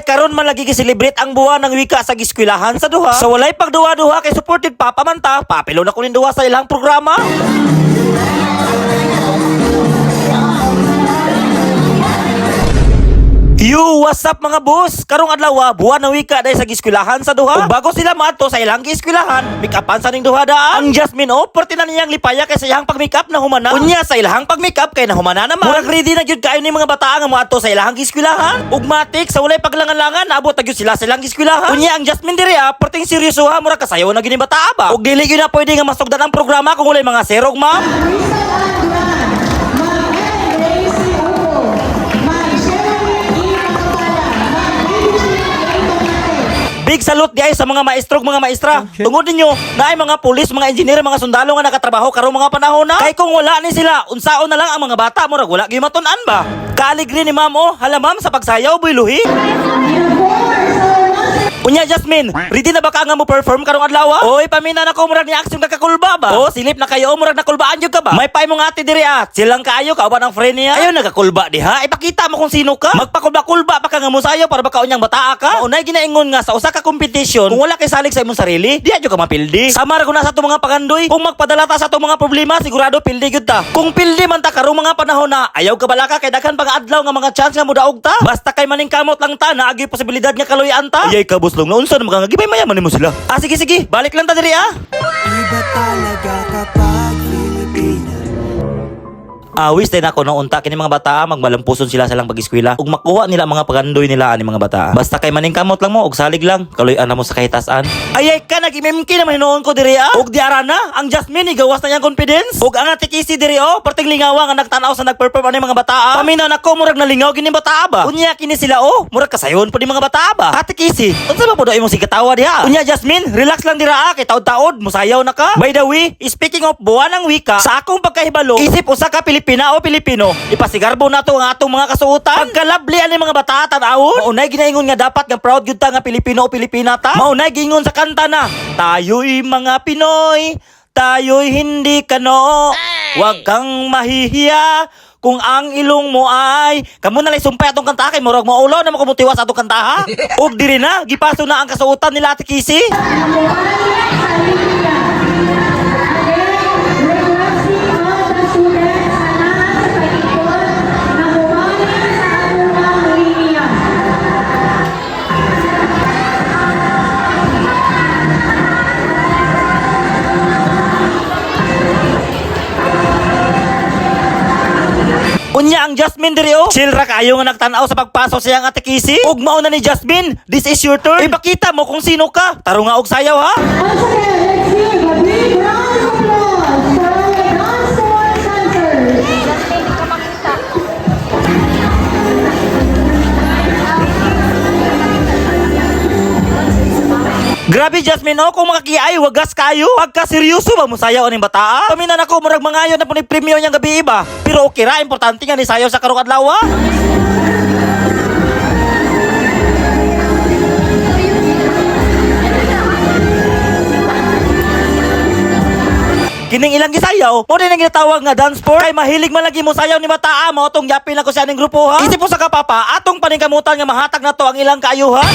Ay karon man lagi gi-celebrate ang buwan ng wika sa giskwelahan sa duha. Sa walay pagduwa-duha kay supported papa man ta, papilo na kunin duha sa ilang programa. Yo, what's up mga boss? Karong adlaw, ah, buwan ng wika dahil sa giskwelahan sa duha. Ug bago sila maato sa ilang giskwelahan, make-upan sa ning duha daan. Ang Jasmine oh, porti na niyang lipaya kay sa iyang pag-makeup na humana. Unya sa ilang pag-makeup kay na humana naman. Murag ready na gyud kayo ni mga bata nga moadto sa ilang giskwelahan. Ug matik sa walay paglangan-langan, naabot na gyud sila sa ilang giskwelahan. Unya ang Jasmine diri ah, porting seryoso ha, murag kasayaw na gini bata ba. Ug dili gyud na pwede nga masugdan ang programa kung walay mga serog, ma'am. Big salute di ay sa mga maestrog mga maestra. Tungod ninyo na ay mga pulis, mga engineer, mga sundalo nga nakatrabaho karong mga panahon na. Kay kung wala ni sila, unsaon na lang ang mga bata murag wala gyud matun-an ba. Kaaligri ni ma'am oh, hala ma'am sa pagsayaw boy luhi. Unya Jasmine, ready na ba ka nga mo perform karong adlaw? Oy, pamina na ko murag ni action ka kakulba ba? Oh, silip na kayo murag nakulbaan jud ka ba? May pay mong ate diri ah. Silang kaayo ka ba ng friend niya? Ayo nagakulba diha. Ipakita mo kung sino ka. Magpakulba-kulba pa ka nga mo sayo para baka unyang bataa ka. Maunay ginaingon nga sa usa ka competition, kung wala kay salig sa imong sarili, di adyo ka mapildi. Sama ra ko na sa mga pagandoy. Kung magpadala ta sa to mga problema, sigurado pildi gyud ta. Kung pildi man ta karong mga panahon na ayaw ka balaka kay daghan pa nga adlaw nga mga chance nga mudaog ta. Basta kay maning kamot lang ta na agi posibilidad nga kaluyan ta. Ayay ka boss long na unsa na makangagibay mayaman nimo sila. Ah sige sige, balik lang ta diri ah. Iba talaga kapag Awis din ako nung unta kini mga bata magmalampuson sila sa lang pag-eskwela ug makuha nila mga pagandoy nila ani mga bata. Basta kay maning kamot lang mo ug salig lang kaluyan mo sa kahitasan. Ayay ka nagimimki naman hinuon ko diri ah. Ug diara na ang Jasmine igawas na yang confidence. Ug ang ate Kisi diri oh perting lingawa nga nagtanaw sa nagperform ani mga bata. ah. Paminaw na ko murag nalingaw gini bata ba. Unya kini sila oh murag kasayon pud mga bata ba. Ate Kisi, unsa ba pud imong sigatawa diha? Unya Jasmine, relax lang dira ah kay taod-taod musayaw na ka. By the way, speaking of buwan ng wika, sa akong pagkahibalo, isip usa ka Pilipina o Pilipino, ipasigarbo na to ang atong mga kasuotan. Pagkalabli ani mga bata tanawon. Maunay ginaingon nga dapat nga proud gyud ta nga Pilipino o Pilipina ta. Maunay gingon sa kanta na, tayo'y mga Pinoy, tayo'y hindi kano. Huwag kang mahihiya kung ang ilong mo ay kamo na lay sumpay atong kanta kay murag mo ulo na makumutiwas atong kanta ha. Ug diri na gipaso na ang kasuotan nila Ate Unya ang Jasmine diri oh. Chill ra kayo nga nagtanaw sa pagpasok sa iyang ate Kisi. Ug mao na ni Jasmine, this is your turn. Ipakita mo kung sino ka. Taro nga og sayaw ha. Grabe Jasmine oh, kung makakiay wagas kayo. Pagka seryoso ba mo sayaw aning bata? Paminan ako murag mangayo na po ni premyo niyang gabi iba. Pero okay ra, importante nga ni sayaw sa karong adlaw. Kining ilang gisayaw, mo din ang ginatawag nga dance sport. Kay mahilig man lagi mo sayaw ni Bataa mo tong yapin ako sa aning grupo ha. Isip po sa kapapa, atong paningkamutan nga mahatag na to ang ilang kaayuhan.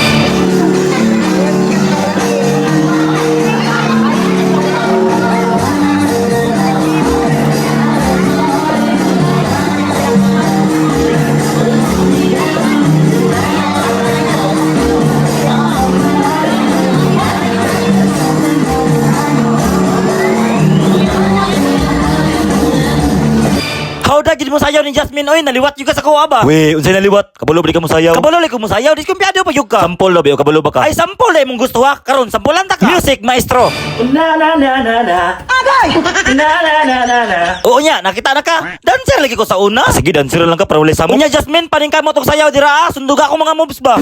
Mo sayaw ni Jasmine oy naliwat yung ka sa kuha ba? We, unsay naliwat? Kabalo ba di ka mo sayaw? Kabalo li ko mo sayaw, diskumpiyado pa yung ka. Sampol lo ba kabalo ba ka? Ay sampol la imong gusto ha. Karon sampulan ta ka. Music maestro. Na na na na na. Agay. Na na na na na. Oo nya, nakita na ka. Dancer lagi ko sa una. Sige, dancer lang ka para wala sa mo. Unya Jasmine, paning ka mo tong sayaw dira. ah. Sundog ako mga moves ba?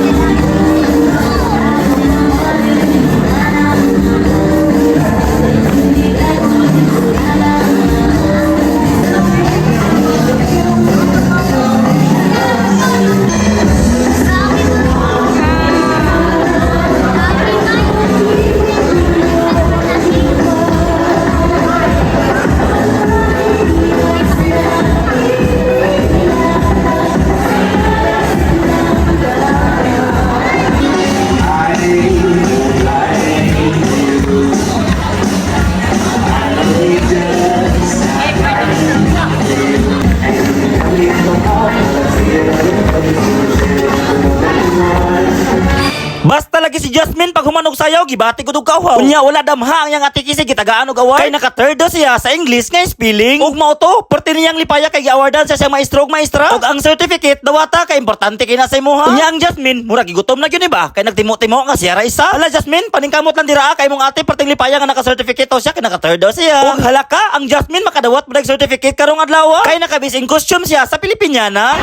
Lagi si Jasmine pag humanog sayaw, gibati ko dug kawaw. Unya wala damha ang yang ati kisi gitagaan og award. Kay naka third siya sa English nga spelling. Ug mao to, perti niyang lipaya kay gi-awardan siya sa maestro maestra. Ug ang certificate dawata kay importante kay na sa imuha. Unya ang Jasmine, mura gigutom na gyud ba? Kay nagtimo-timo nga siya ra isa. Hala Jasmine, paningkamot lang dira kay mong ate perting lipaya nga naka-certificate to siya kay naka third siya. Ug halaka, ang Jasmine makadawat mo certificate karong adlaw. ah. Kay nakabising costume siya sa Pilipinyana.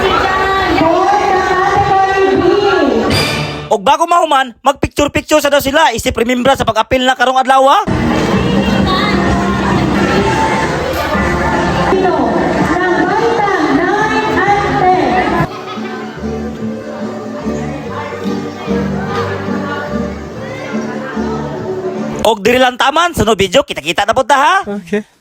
For Og bago mahuman, mag-picture-picture sa daw sila. Isip remembra sa pag-apil na karong adlaw. Pino, ng baitang 9 at 10. Og diri lang taman, sunod video, kita-kita na punta ha. Okay.